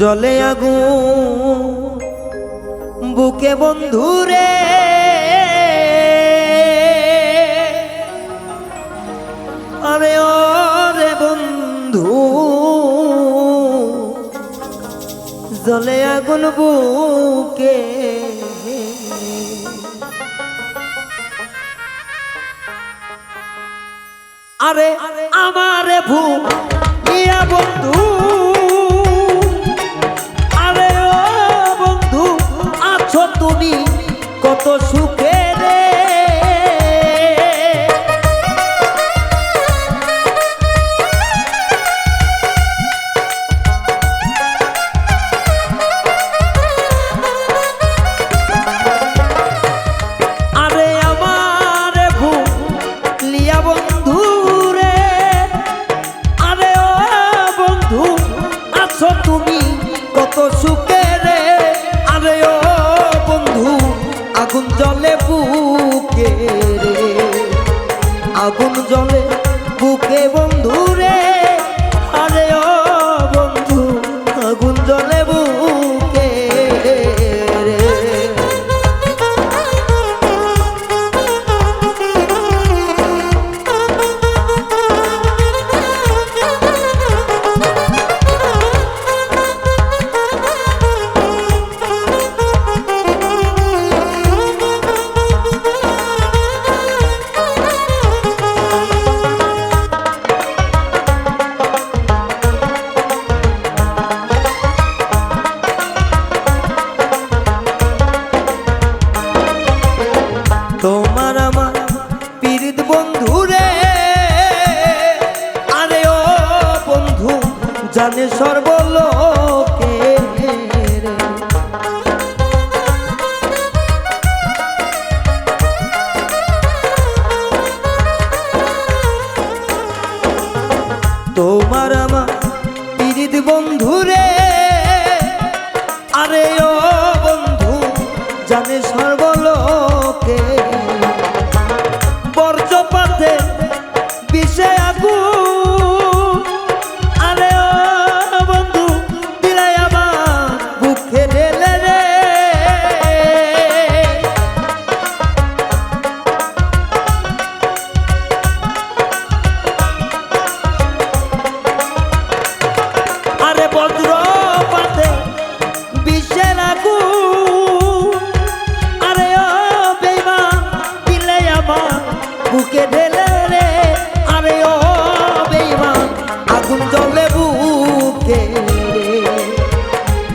জলে আগুন বুকে বন্ধুরে। আরে রে বন্ধু জলে আগুন বুকে। আরে আমারে ভূ জলে পু বন্ধু রে আরে ও বন্ধু, জানে সর্বলোকে তোমার আমার বন্ধু রে আরে ও বন্ধু, জানে সর্ব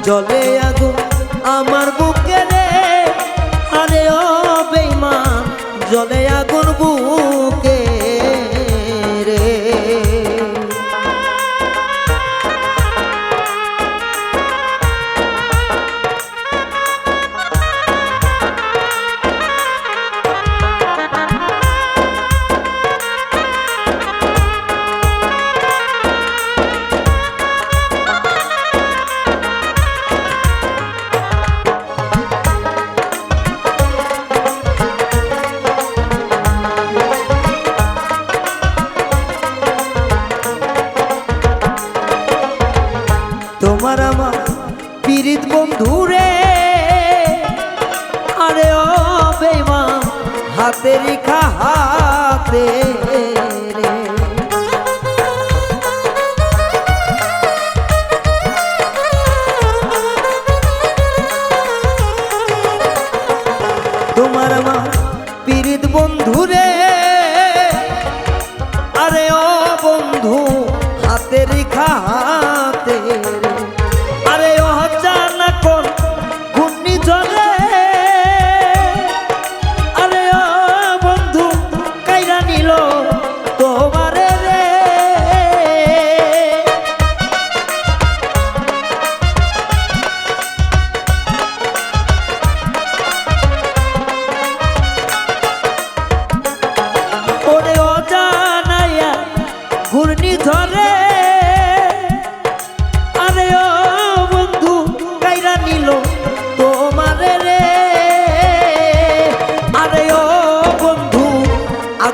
জলে পিরিত বন্ধুরে আরে ও বেমা হাতে রেখা হাতে।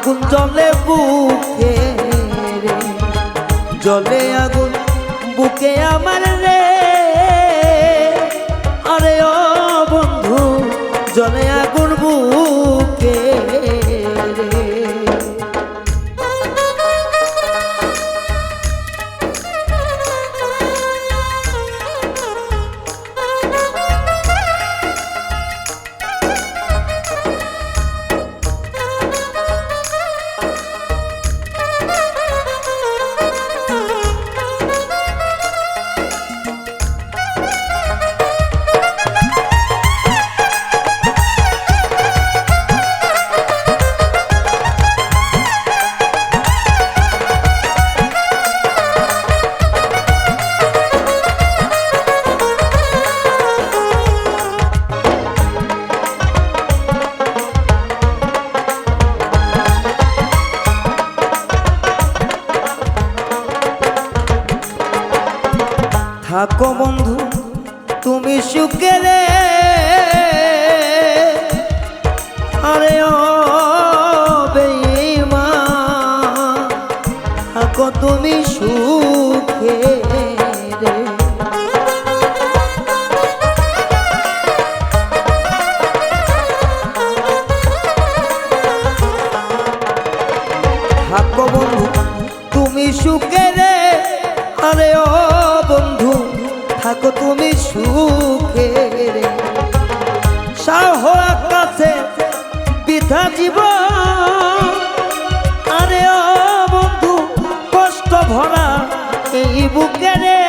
আগুন জলে বুকে জলে আগুন বুকে আমার থাকো বন্ধু তুমি সুখে রে। আরে ও বেইমা থাকো তুমি সুখে রে। থাকো তুমি সুখে। সাহ আকাশে বিধা জীব আরে ও বন্ধু, কষ্ট ভরা এই বুকে রে।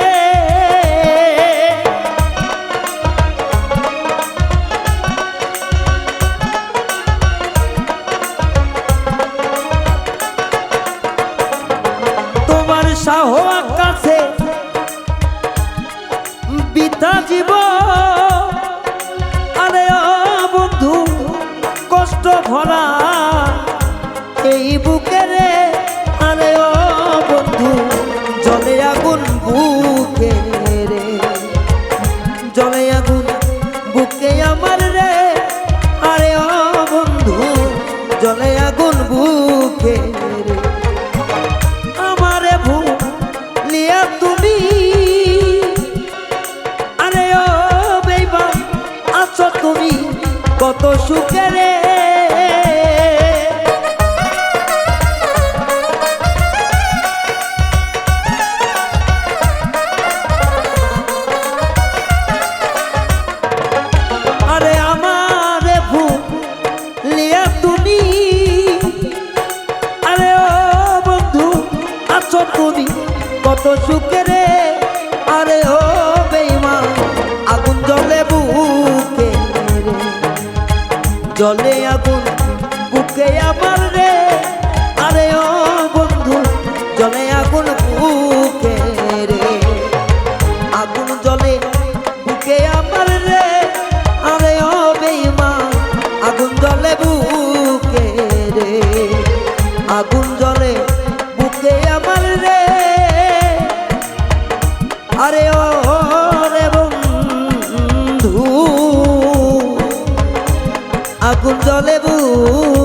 আগুন জলে বুক